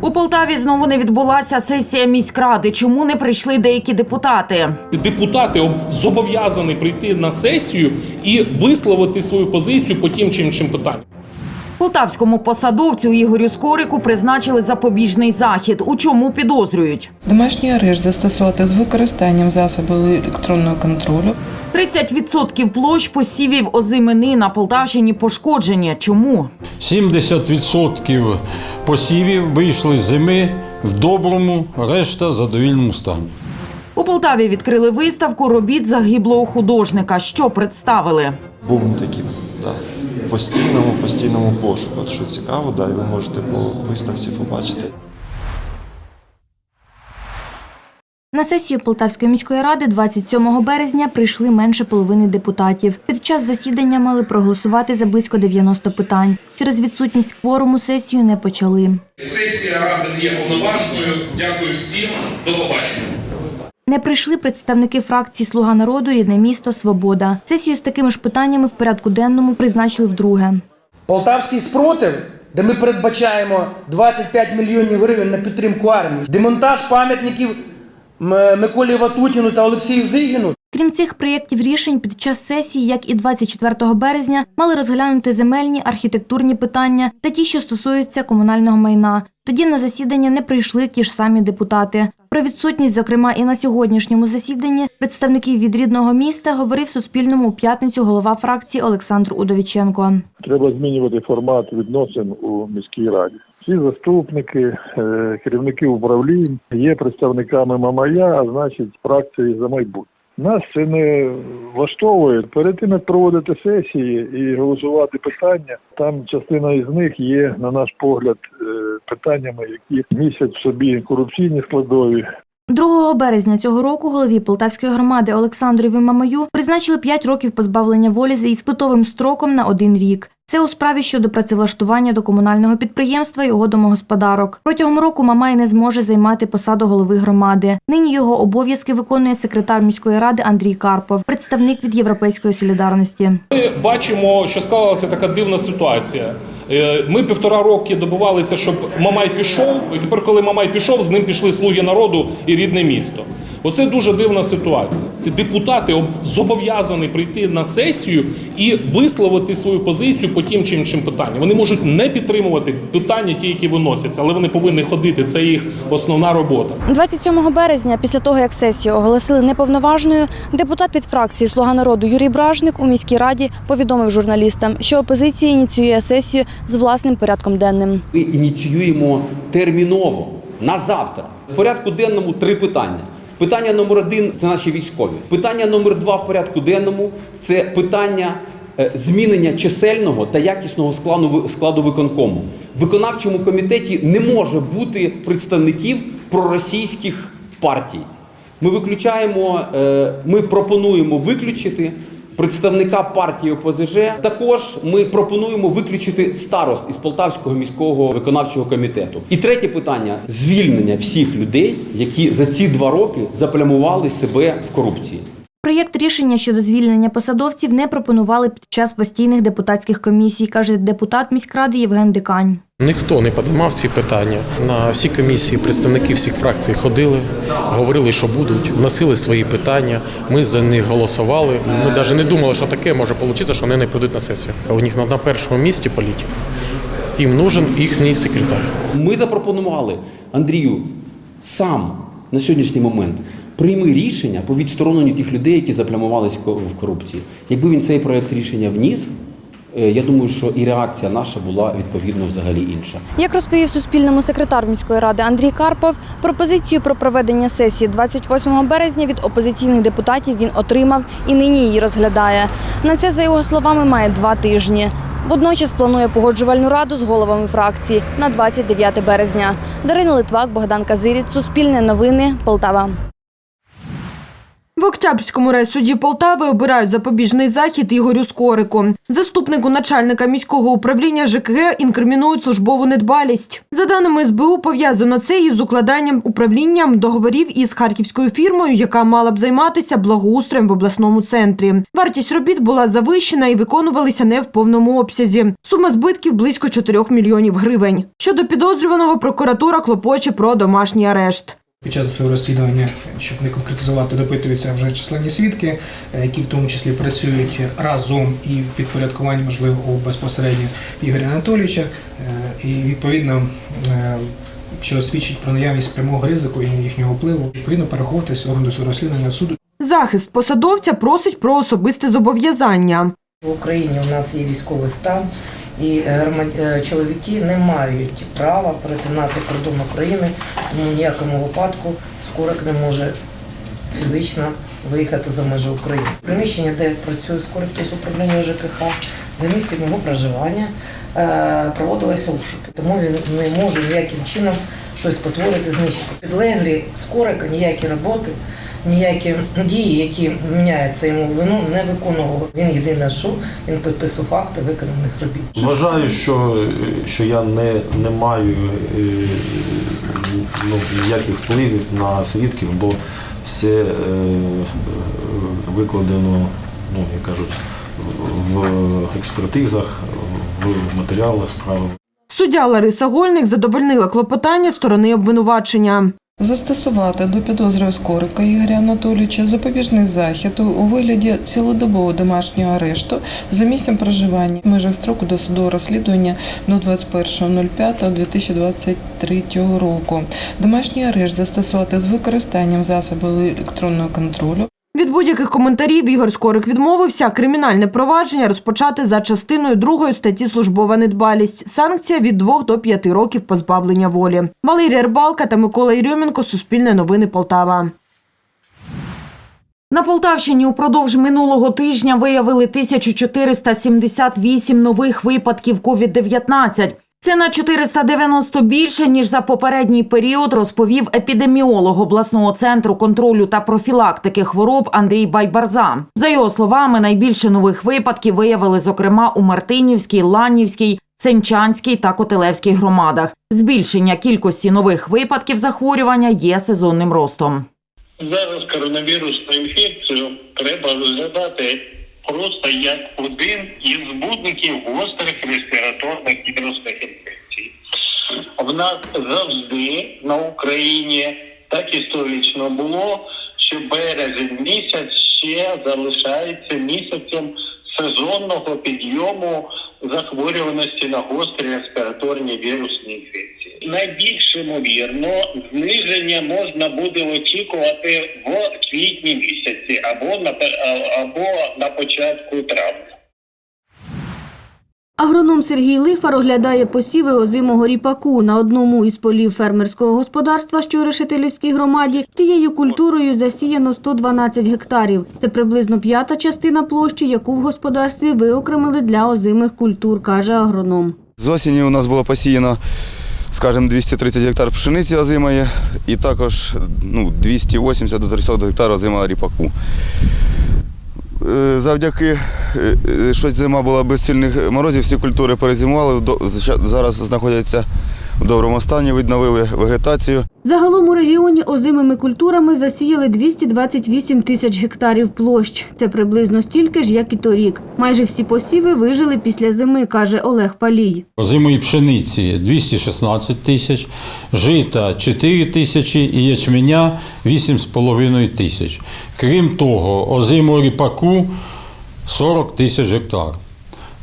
У Полтаві знову не відбулася сесія міськради. Чому не прийшли деякі депутати? Депутати зобов'язані прийти на сесію і висловити свою позицію по тим чи іншим питанням. Полтавському посадовцю Ігорю Скорику призначили запобіжний захід. У чому підозрюють? Домашній арешт застосувати з використанням засобів електронного контролю 30% площ посівів озимини на Полтавщині пошкоджені. Чому? 70% посівів вийшли з зими в доброму, решта задовільному стані. У Полтаві відкрили виставку робіт загиблого художника. Що представили? Бум такий, да. Постійному, постійному пошуку. От що цікаво, да, і ви можете по виставці побачити. На сесію Полтавської міської ради 27 березня прийшли менше половини депутатів. Під час засідання мали проголосувати за близько 90 питань. Через відсутність кворуму сесію не почали. Сесія ради не є повноважною. Дякую всім. До побачення. Не прийшли представники фракції Слуга народу, рідне місто, Свобода. Сесію з такими ж питаннями в порядку денному призначили вдруге. Полтавський спротив, де ми передбачаємо 25 мільйонів гривень на підтримку армії, демонтаж пам'ятників Миколі Ватутіну та Олексію Зигіну. Крім цих проєктів рішень, під час сесії, як і 24 березня, мали розглянути земельні архітектурні питання та ті, що стосуються комунального майна. Тоді на засідання не прийшли ті ж самі депутати. Про відсутність, зокрема, і на сьогоднішньому засіданні представників від рідного міста говорив Суспільному у п'ятницю голова фракції Олександр Удовіченко. Треба змінювати формат відносин у міській раді. Всі заступники, е, керівники управлінь є представниками Мамая, а значить фракції за майбутнє. Нас це не влаштовує. Перед тим як проводити сесії і голосувати питання, там частина із них є, на наш погляд, е, питаннями, які містять в собі корупційні складові, 2 березня цього року голові Полтавської громади Олександрові Мамаю призначили 5 років позбавлення волі за іспитовим строком на один рік. Це у справі щодо працевлаштування до комунального підприємства його домогосподарок. Протягом року Мамай не зможе займати посаду голови громади. Нині його обов'язки виконує секретар міської ради Андрій Карпов, представник від Європейської солідарності. Ми бачимо, що склалася така дивна ситуація. Е, Ми півтора роки добивалися, щоб Мамай пішов, і тепер, коли Мамай пішов, з ним пішли слуги народу і рідне місто. Оце дуже дивна ситуація. Депутати зобов'язані прийти на сесію і висловити свою позицію по тим чи іншим питанням. Вони можуть не підтримувати питання, ті, які виносяться, але вони повинні ходити. Це їх основна робота. 27 березня, після того як сесію оголосили неповноважною, депутат від фракції Слуга народу Юрій Бражник у міській раді повідомив журналістам, що опозиція ініціює сесію з власним порядком денним. Ми ініціюємо терміново на завтра. В порядку денному три питання. Питання номер один це наші військові. Питання номер два в порядку денному це питання е, змінення чисельного та якісного складу, складу виконкому. В виконавчому комітеті не може бути представників проросійських партій. Ми виключаємо, е, ми пропонуємо виключити представника партії ОПЗЖ. Також ми пропонуємо виключити старост із Полтавського міського виконавчого комітету. І третє питання звільнення всіх людей, які за ці два роки заплямували себе в корупції. Проєкт рішення щодо звільнення посадовців не пропонували під час постійних депутатських комісій, каже депутат міськради Євген Дикань. Ніхто не підіймав ці питання. На всі комісії представники всіх фракцій ходили, говорили, що будуть, вносили свої питання. Ми за них голосували. Ми навіть не думали, що таке може вийти, що вони не прийдуть на сесію. У них на першому місці політика. Їм нужен їхній секретар. Ми запропонували Андрію сам на сьогоднішній момент. Прийми рішення по відстороненню тих людей, які заплямувалися в корупції. Якби він цей проект рішення вніс, е, я думаю, що і реакція наша була відповідно взагалі інша. Як розповів Суспільному секретар міської ради Андрій Карпов, пропозицію про проведення сесії 28 березня від опозиційних депутатів він отримав і нині її розглядає. На це, за його словами, має два тижні. Водночас планує погоджувальну раду з головами фракції на 29 березня. Дарина Литвак, Богдан Казиріць, Суспільне новини, Полтава. В Октябрському райсуді Полтави обирають запобіжний захід Ігорю Скорику. Заступнику начальника міського управління ЖКГ інкримінують службову недбалість. За даними СБУ, пов'язано це із укладанням управлінням договорів із харківською фірмою, яка мала б займатися благоустроєм в обласному центрі. Вартість робіт була завищена і виконувалися не в повному обсязі. Сума збитків близько 4 мільйонів гривень. Щодо підозрюваного, прокуратура клопоче про домашній арешт. Під час свого розслідування, щоб не конкретизувати, допитуються вже численні свідки, е, які в тому числі працюють разом і в підпорядкуванні, можливо, у безпосередньо Ігоря Анатолійовича. Е, І відповідно, е, що свідчить про наявність прямого ризику і їхнього впливу, відповідно переховуватися органу свого розслідування суду. Захист посадовця просить про особисте зобов'язання. В Україні у нас є військовий стан, і е, е, чоловіки не мають права перетинати кордон України, тому в ніякому випадку скорик не може фізично виїхати за межі України. Приміщення, де працює скорик, тобто управління ЖКХ, за місцем його проживання е, проводилися обшуки, тому він не може ніяким чином щось потворити, знищити. Підлеглі скорика ніякі роботи. Ніякі дії, які міняються йому в вину, не виконував. Він єдине, що він підписував факти виконаних робіт. Вважаю, що, що я не, не маю е, ну, ніяких впливів на свідків, бо все е, викладено, ну, як кажуть, в експертизах, в матеріалах справи. Суддя Лариса Гольник задовольнила клопотання сторони обвинувачення. Застосувати до підозри Скорика Ігоря Анатолійовича запобіжний захід у вигляді цілодобового домашнього арешту за місцем проживання в межах строку досудового розслідування до 21.05.2023 року. Домашній арешт застосувати з використанням засобів електронного контролю Від будь-яких коментарів Ігор Скорик відмовився. Кримінальне провадження розпочати за частиною 2 статті «Службова недбалість». Санкція від 2 до 5 років позбавлення волі. Валерія Рибалка та Микола Єрьомінко. Суспільне новини Полтава. На Полтавщині упродовж минулого тижня виявили 1478 нових випадків COVID-19. Це на 490 більше, ніж за попередній період, розповів епідеміолог обласного центру контролю та профілактики хвороб Андрій Байбарза. За його словами, найбільше нових випадків виявили, зокрема, у Мартинівській, Ланнівській, Сенчанській та Котелевській громадах. Збільшення кількості нових випадків захворювання є сезонним ростом. Зараз коронавірусну інфекцію треба розглядати просто як один із збудників гострих респіраторних вірусних інфекцій. В нас завжди на Україні так історично було, що березень місяць ще залишається місяцем сезонного підйому захворюваності на гострі респіраторні вірусні інфекції. Найбільш ймовірно, зниження можна буде очікувати в квітні місяці або на або на початку травня. Агроном Сергій Лифар оглядає посіви озимого ріпаку на одному із полів фермерського господарства, що у Решетилівській громаді. Цією культурою засіяно 112 гектарів. Це приблизно п'ята частина площі, яку в господарстві виокремили для озимих культур, каже агроном. З осені у нас було посіяно, скажімо, 230 гектар пшениці озимої і також ну, 280 до 300 гектар озима ріпаку. Е, Завдяки, е, е, що зима була без сильних морозів, всі культури перезимували, зараз знаходяться в доброму стані, відновили вегетацію. Загалом у регіоні озимими культурами засіяли 228 тисяч гектарів площ. Це приблизно стільки ж, як і торік. Майже всі посіви вижили після зими, каже Олег Палій. Озимої пшениці 216 тисяч, жита 4 тисячі і ячменя 8,5 тисяч. Крім того, озимого ріпаку 40 тисяч гектар.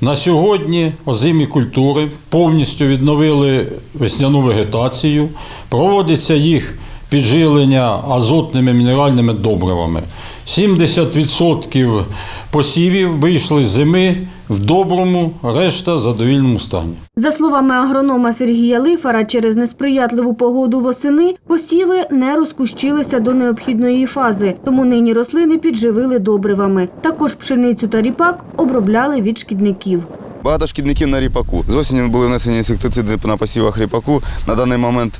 На сьогодні озимі культури повністю відновили весняну вегетацію, проводиться їх підживлення азотними мінеральними добривами. 70% посівів вийшли з зими в доброму, решта задовільному стані. За словами агронома Сергія Лифара, через несприятливу погоду восени посіви не розкущилися до необхідної фази, тому нині рослини підживили добривами. Також пшеницю та ріпак обробляли від шкідників. Багато шкідників на ріпаку. З осені були внесені інсектициди на посівах ріпаку. На даний момент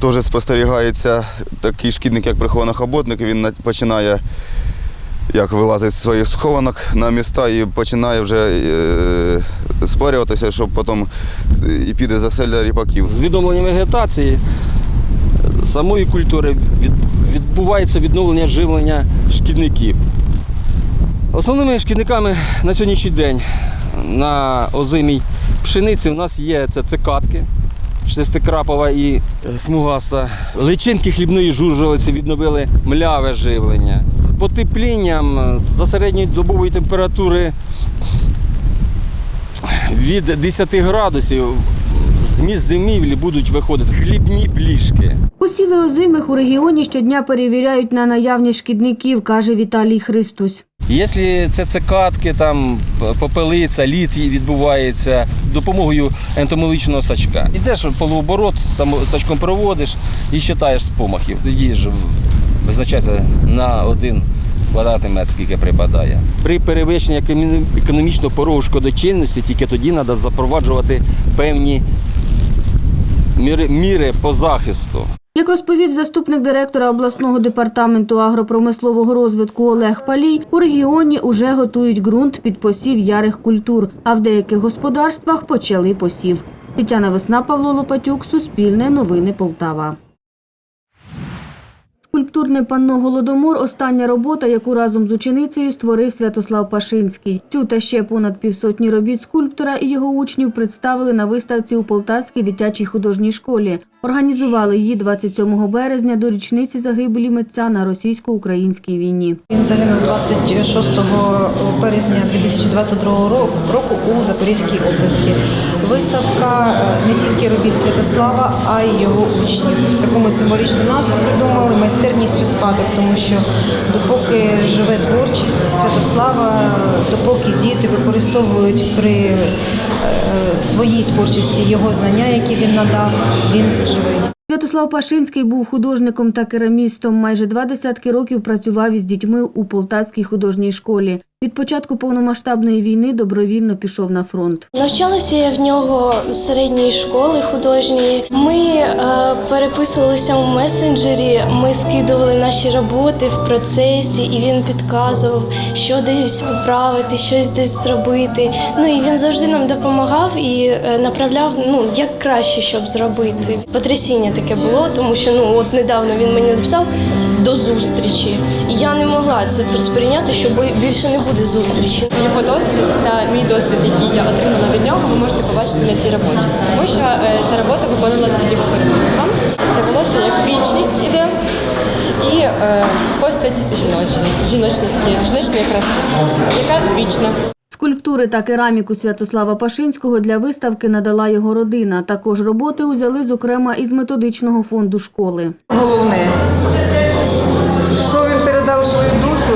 теж спостерігається такий шкідник, як прихований хоботник. Він починає як вилазить з своїх схованок на міста і починає вже е, спорюватися, щоб потім і піде заселя ріпаків. З відновленням вегетації самої культури відбувається відновлення живлення шкідників. Основними шкідниками на сьогоднішній день на озимій пшениці у нас є це цикатки, шестикрапова і е, смугаста. Личинки хлібної жужелиці відновили мляве живлення. З потеплінням е, за середньої добової температури від 10 градусів з місць зимівлі будуть виходити хлібні бліжки. Посіви озимих у регіоні щодня перевіряють на наявність шкідників, каже Віталій Христусь. Якщо це цикатки, там попелиця, лід відбувається з допомогою ентомологічного сачка. Йдеш в полуоборот, сачком проводиш і вважаєш з помахів. Тоді ж визначається на один квадратний метр, скільки припадає. При перевищенні економічного порогу шкодочинності тільки тоді треба запроваджувати певні міри по захисту. Як розповів заступник директора обласного департаменту агропромислового розвитку Олег Палій, у регіоні уже готують ґрунт під посів ярих культур, а в деяких господарствах почали посів. Тетяна Весна, Павло Лопатюк, Суспільне, Новини Полтава. Скульптурне панно Голодомор остання робота, яку разом з ученицею створив Святослав Пашинський. Цю та ще понад півсотні робіт скульптора і його учнів представили на виставці у Полтавській дитячій художній школі. Організували її 27 березня до річниці загибелі митця на російсько-українській війні. Він загинув 26 березня 2022 ро- року у Запорізькій області. Виставка е, не тільки робіт Святослава, а й його учнів. Таку символічну назву придумали майстерністю спадок, тому що допоки живе творчість Святослава, допоки діти використовують при е, своїй творчості його знання, які він надав, він живий. Святослав Пашинський був художником та керамістом. Майже два десятки років працював із дітьми у Полтавській художній школі. Від початку повномасштабної війни добровільно пішов на фронт. Навчалася я в нього з середньої школи художньої. Ми е, переписувалися у месенджері, ми скидували наші роботи в процесі, і він підказував, що десь поправити, щось десь зробити. Ну і він завжди нам допомагав і е, направляв, ну як краще, щоб зробити. Потрясіння таке було, тому що ну от недавно він мені написав до зустрічі. І я не могла це сприйняти, що бо- більше не буде зустрічі. Його досвід та мій досвід, який я отримала від нього, ви можете побачити на цій роботі. Тому що е, ця робота виконувалась під його керівництвом. Це волосся як вічність іде і е, постать жіночої, жіночності, жіночної краси, яка вічна. Скульптури та кераміку Святослава Пашинського для виставки надала його родина. Також роботи узяли, зокрема, із методичного фонду школи. Головне, що він передав свою душу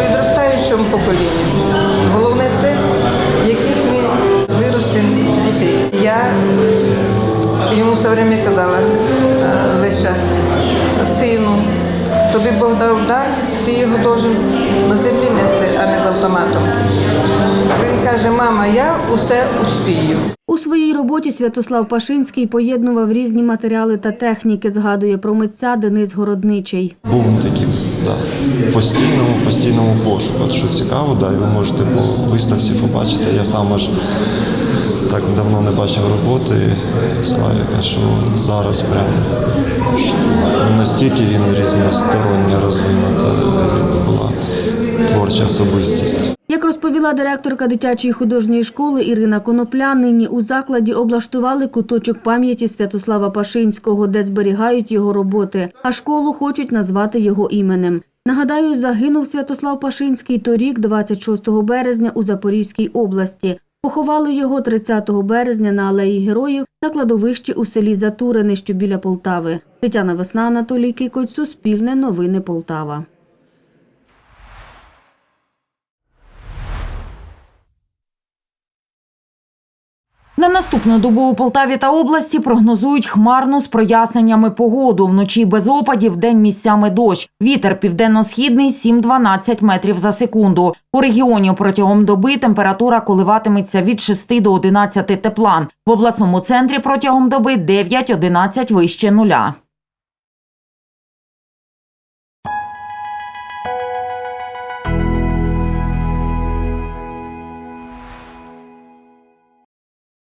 підростаючому поколінню. Головне те, яких ми виростимо дітей. Я йому все время казала е, весь час, сину, тобі Бог дав дар, ти його должен на землі нести, а не з автоматом. Каже, мама, я усе успію. У своїй роботі Святослав Пашинський поєднував різні матеріали та техніки, згадує про митця Денис Городничий. Був таким, да, постійному, постійному пошуку. От що цікаво, да, і ви можете по виставці побачити. Я сам аж так давно не бачив роботи Славіка, що зараз прям що, настільки він різносторонньо розвинута була творча особистість. Розповіла директорка дитячої художньої школи Ірина Конопля, нині у закладі облаштували куточок пам'яті Святослава Пашинського, де зберігають його роботи, а школу хочуть назвати його іменем. Нагадаю, загинув Святослав Пашинський торік, 26 березня, у Запорізькій області. Поховали його 30 березня на алеї героїв на кладовищі у селі Затурине, що біля Полтави. Тетяна Весна, Анатолій Кикоць, Суспільне, Новини Полтава. На наступну добу у Полтаві та області прогнозують хмарну з проясненнями погоду. Вночі без опадів, день місцями дощ. Вітер південно-східний 7-12 метрів за секунду. У регіоні протягом доби температура коливатиметься від 6 до 11 тепла. В обласному центрі протягом доби 9-11 вище нуля.